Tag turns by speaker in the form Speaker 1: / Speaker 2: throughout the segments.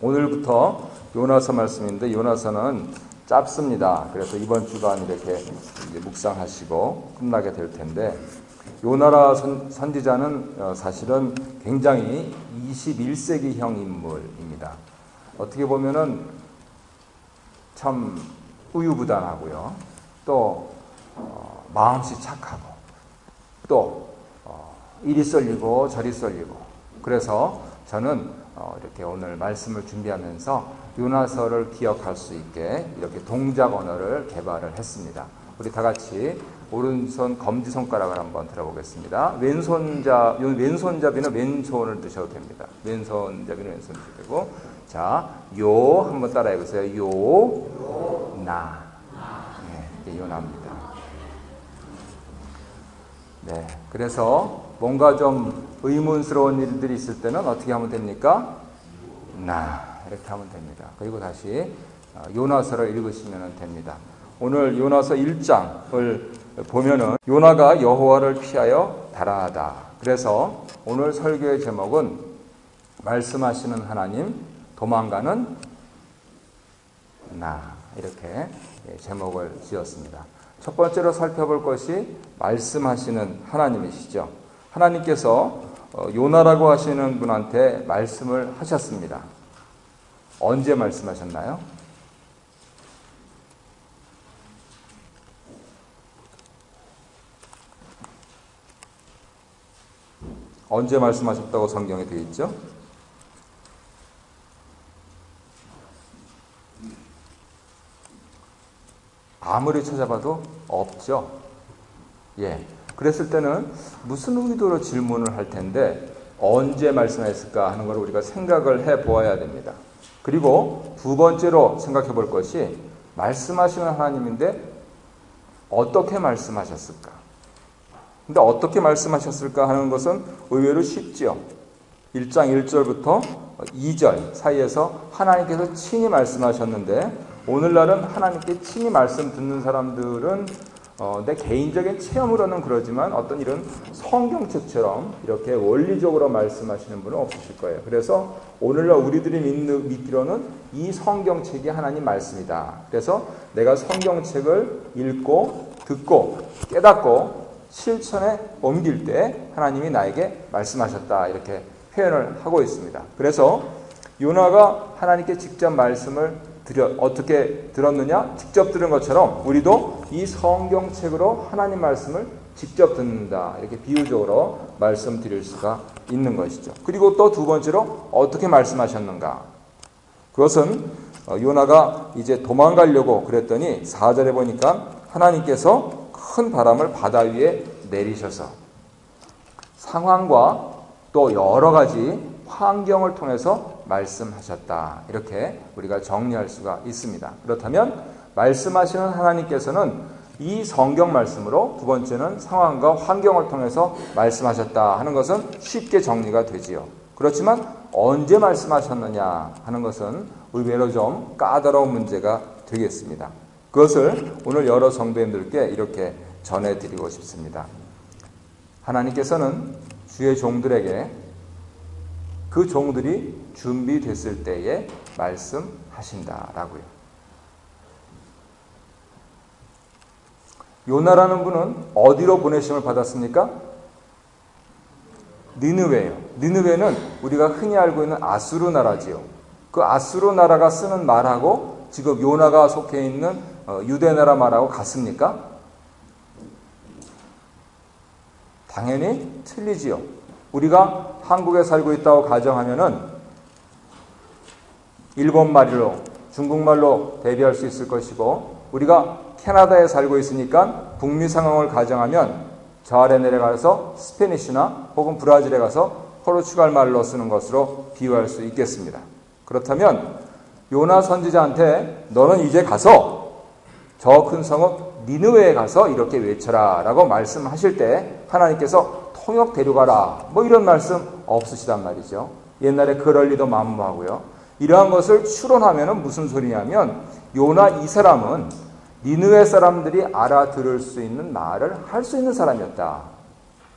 Speaker 1: 오늘부터 요나서 말씀인데 요나서는 짧습니다. 그래서 이번 주간 이렇게 묵상하시고 끝나게 될 텐데 요나라 선, 선지자는 어, 사실은 굉장히 21세기형 인물입니다. 어떻게 보면은 참 우유부단하고요. 또 어, 마음씨 착하고 또 어, 이리 썰리고 저리 썰리고 그래서 저는 어, 이렇게 오늘 말씀을 준비하면서 요나서를 기억할 수 있게 이렇게 동작 언어를 개발을 했습니다. 우리 다 같이 오른손 검지 손가락을 한번 들어보겠습니다. 왼손자 왼손잡이는 왼손을 드셔도 됩니다. 왼손잡이는 왼손 드셔도 되고 자, 요 한번 따라해 보세요. 요, 나. 네, 이게 요나입니다. 네, 그래서 뭔가 좀 의문스러운 일들이 있을 때는 어떻게 하면 됩니까? 나 이렇게 하면 됩니다. 그리고 다시 어, 요나서를 읽으시면 됩니다. 오늘 요나서 1장을 보면은 요나가 여호와를 피하여 달아하다. 그래서 오늘 설교의 제목은 말씀하시는 하나님 도망가는 나 이렇게 예, 제목을 지었습니다. 첫 번째로 살펴볼 것이 말씀하시는 하나님이시죠. 하나님께서 어, 요나라고 하시는 분한테 말씀을 하셨습니다. 언제 말씀하셨나요? 언제 말씀하셨다고 성경에 되어 있죠? 아무리 찾아봐도 없죠. 예. 그랬을 때는 무슨 의도로 질문을 할 텐데 언제 말씀하셨을까 하는 걸 우리가 생각을 해 보아야 됩니다. 그리고 두 번째로 생각해 볼 것이 말씀하시는 하나님인데 어떻게 말씀하셨을까? 근데 어떻게 말씀하셨을까 하는 것은 의외로 쉽지요. 1장 1절부터 2절 사이에서 하나님께서 친히 말씀하셨는데 오늘날은 하나님께 친히 말씀 듣는 사람들은 어, 내 개인적인 체험으로는 그러지만 어떤 이런 성경책처럼 이렇게 원리적으로 말씀하시는 분은 없으실 거예요. 그래서 오늘날 우리들이 믿는, 믿기로는 이 성경책이 하나님 말씀이다. 그래서 내가 성경책을 읽고 듣고 깨닫고 실천에 옮길 때 하나님이 나에게 말씀하셨다. 이렇게 표현을 하고 있습니다. 그래서 요나가 하나님께 직접 말씀을 들여, 어떻게 들었느냐? 직접 들은 것처럼 우리도 이 성경책으로 하나님 말씀을 직접 듣는다. 이렇게 비유적으로 말씀드릴 수가 있는 것이죠. 그리고 또 두 번째로 어떻게 말씀하셨는가? 그것은 어, 요나가 이제 도망가려고 그랬더니 4절에 보니까 하나님께서 큰 바람을 바다 위에 내리셔서 상황과 또 여러 가지 환경을 통해서 말씀하셨다. 이렇게 우리가 정리할 수가 있습니다. 그렇다면 말씀하시는 하나님께서는 이 성경 말씀으로 두 번째는 상황과 환경을 통해서 말씀하셨다 하는 것은 쉽게 정리가 되지요. 그렇지만 언제 말씀하셨느냐 하는 것은 의외로 좀 까다로운 문제가 되겠습니다. 그것을 오늘 여러 성도님들께 이렇게 전해드리고 싶습니다. 하나님께서는 주의 종들에게 그 종들이 준비됐을 때에 말씀하신다라고요. 요나라는 분은 어디로 보내심을 받았습니까? 니느웨예요. 니느웨는 우리가 흔히 알고 있는 아수르 나라지요. 그 아수르 나라가 쓰는 말하고 지금 요나가 속해 있는 어, 유대 나라 말하고 같습니까? 당연히 틀리지요. 우리가 한국에 살고 있다고 가정하면은 일본 말로 중국말로 대비할 수 있을 것이고 우리가 캐나다에 살고 있으니까 북미 상황을 가정하면 저 아래 내려가서 스페니쉬나 혹은 브라질에 가서 포르투갈 말로 쓰는 것으로 비유할 수 있겠습니다. 그렇다면 요나 선지자한테 너는 이제 가서 저 큰 성읍 니느웨에 가서 이렇게 외쳐라 라고 말씀하실 때 하나님께서 통역 데려가라 뭐 이런 말씀 없으시단 말이죠. 옛날에 그럴 리도 만무하고요. 이러한 것을 추론하면 무슨 소리냐면 요나 이 사람은 니느웨 사람들이 알아들을 수 있는 말을 할 수 있는 사람이었다.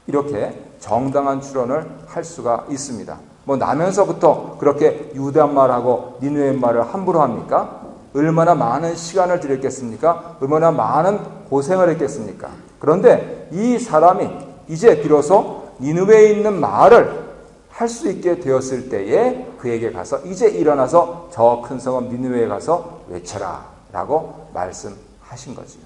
Speaker 1: 이렇게 정당한 추론을 할 수가 있습니다. 뭐 나면서부터 그렇게 유대한 말하고 니누의 말을 함부로 합니까? 얼마나 많은 시간을 들였겠습니까? 얼마나 많은 고생을 했겠습니까? 그런데 이 사람이 이제 비로소 니누에 있는 말을 할 수 있게 되었을 때에 그에게 가서 이제 일어나서 저 큰 성읍 니누에 가서 외쳐라 라고 말씀하신 거지요.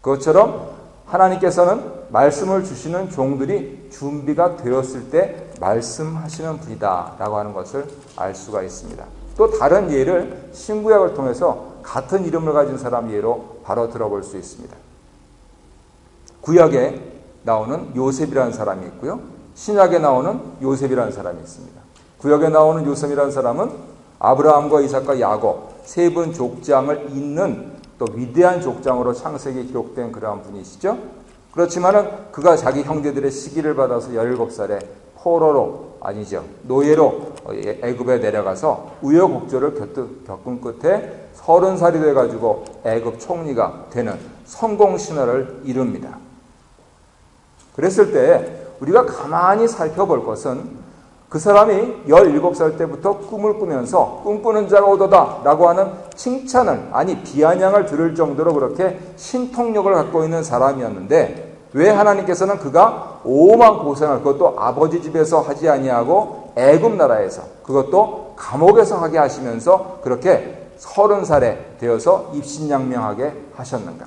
Speaker 1: 그것처럼 하나님께서는 말씀을 주시는 종들이 준비가 되었을 때 말씀하시는 분이다라고 하는 것을 알 수가 있습니다. 또 다른 예를 신구약을 통해서 같은 이름을 가진 사람 예로 바로 들어볼 수 있습니다. 구약에 나오는 요셉이라는 사람이 있고요. 신약에 나오는 요셉이라는 사람이 있습니다. 구약에 나오는 요셉이라는 사람은 아브라함과 이삭과 야곱 세 분 족장을 잇는 또 위대한 족장으로 창세기에 기록된 그러한 분이시죠. 그렇지만은 그가 자기 형제들의 시기를 받아서 17살에 포로로 아니죠. 노예로 애굽에 내려가서 우여곡절을 겪은 끝에 30살이 돼 가지고 애굽 총리가 되는 성공 신화를 이룹니다. 그랬을 때 우리가 가만히 살펴볼 것은 그 사람이 17살 때부터 꿈을 꾸면서 꿈꾸는 자가 오도다 라고 하는 칭찬을, 아니, 비아냥을 들을 정도로 그렇게 신통력을 갖고 있는 사람이었는데, 왜 하나님께서는 그가 오만 고생을 그것도 아버지 집에서 하지 아니하고 애굽 나라에서 그것도 감옥에서 하게 하시면서 그렇게 서른 살에 되어서 입신양명하게 하셨는가?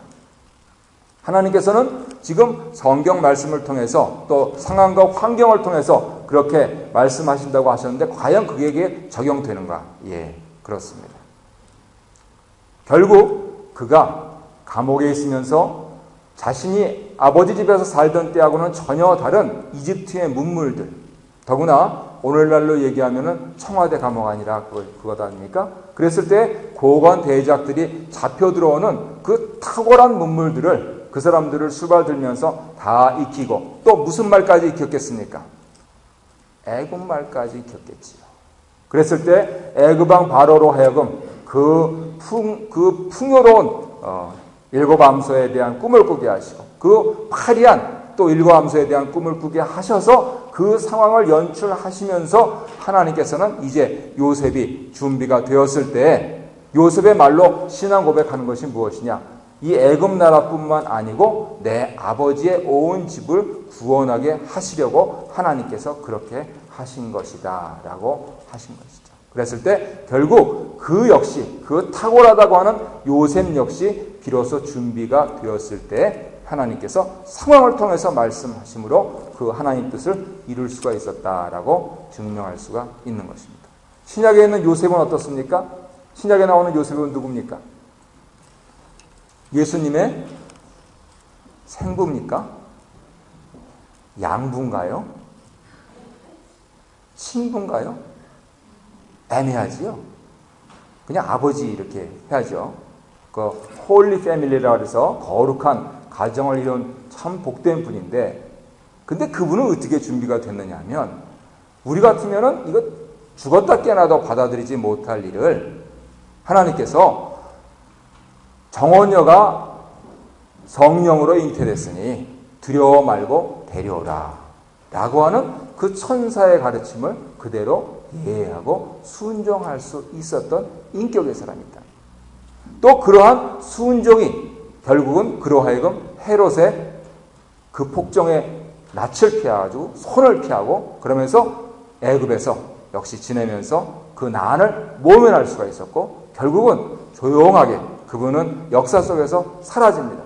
Speaker 1: 하나님께서는 지금 성경 말씀을 통해서 또 상황과 환경을 통해서 그렇게 말씀하신다고 하셨는데 과연 그에게 적용되는가? 예, 그렇습니다. 결국 그가 감옥에 있으면서 자신이 아버지 집에서 살던 때하고는 전혀 다른 이집트의 문물들, 더구나 오늘날로 얘기하면은 청와대 감옥 아니라 그거, 그것 아닙니까? 그랬을 때 고관 대작들이 잡혀 들어오는 그 탁월한 문물들을 그 사람들을 수발들면서 다 익히고 또 무슨 말까지 익혔겠습니까? 애국말까지 익혔겠지요. 그랬을 때 애굽왕 바로로 하여금 그, 풍, 그 풍요로운 어, 일곱 암소에 대한 꿈을 꾸게 하시고 그 화려한 또 일곱 암소에 대한 꿈을 꾸게 하셔서 그 상황을 연출하시면서 하나님께서는 이제 요셉이 준비가 되었을 때 요셉의 말로 신앙 고백하는 것이 무엇이냐? 이 애굽 나라뿐만 아니고 내 아버지의 온 집을 구원하게 하시려고 하나님께서 그렇게 하신 것이다라고 하신 것이죠. 그랬을 때 결국 그 역시 그 탁월하다고 하는 요셉 역시 비로소 준비가 되었을 때 하나님께서 상황을 통해서 말씀하심으로 그 하나님 뜻을 이룰 수가 있었다라고 증명할 수가 있는 것입니다. 신약에 있는 요셉은 어떻습니까? 신약에 나오는 요셉은 누굽니까? 예수님의 생부입니까? 양부인가요? 친부인가요? 애매하지요? 그냥 아버지 이렇게 해야죠. 그 홀리 패밀리라 해서 거룩한 가정을 이룬 참 복된 분인데 근데 그분은 어떻게 준비가 됐느냐 하면 우리 같으면은 이거 죽었다 깨나도 받아들이지 못할 일을 하나님께서 정원녀가 성령으로 잉태됐으니 두려워 말고 데려오라. 라고 하는 그 천사의 가르침을 그대로 이해하고 순종할 수 있었던 인격의 사람이다. 또 그러한 순종이 결국은 그로 하여금 헤롯의 그 폭정의 낯을 피하고 손을 피하고 그러면서 애굽에서 역시 지내면서 그 난을 모면할 수가 있었고 결국은 조용하게 그분은 역사 속에서 사라집니다.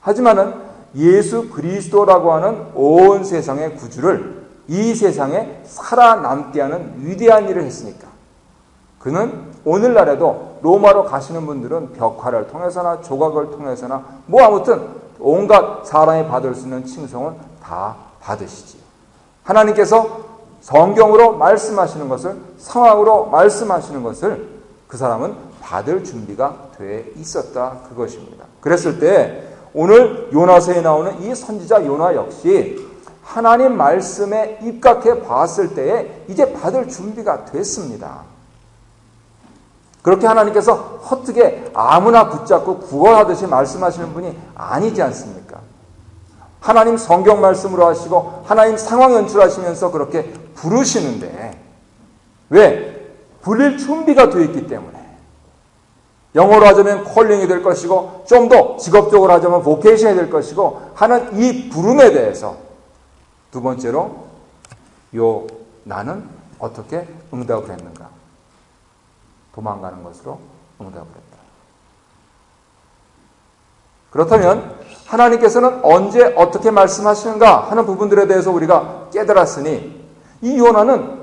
Speaker 1: 하지만은 예수 그리스도라고 하는 온 세상의 구주를 이 세상에 살아남게 하는 위대한 일을 했으니까 그는 오늘날에도 로마로 가시는 분들은 벽화를 통해서나 조각을 통해서나 뭐 아무튼 온갖 사람이 받을 수 있는 칭송은 다 받으시지요. 하나님께서 성경으로 말씀하시는 것을 상황으로 말씀하시는 것을 그 사람은 받을 준비가 돼 있었다 그것입니다. 그랬을 때 오늘 요나서에 나오는 이 선지자 요나 역시 하나님 말씀에 입각해 봤을 때에 이제 받을 준비가 됐습니다. 그렇게 하나님께서 헛되게 아무나 붙잡고 구원하듯이 말씀하시는 분이 아니지 않습니까? 하나님 성경 말씀으로 하시고 하나님 상황 연출하시면서 그렇게 부르시는데 왜? 불릴 준비가 되어 있기 때문에. 영어로 하자면 콜링이 될 것이고 좀 더 직업적으로 하자면 보케이션이 될 것이고 하는 이 부름에 대해서 두 번째로 요 나는 어떻게 응답을 했는가? 도망가는 것으로 응답을 했다. 그렇다면 하나님께서는 언제 어떻게 말씀하시는가 하는 부분들에 대해서 우리가 깨달았으니 이 요나는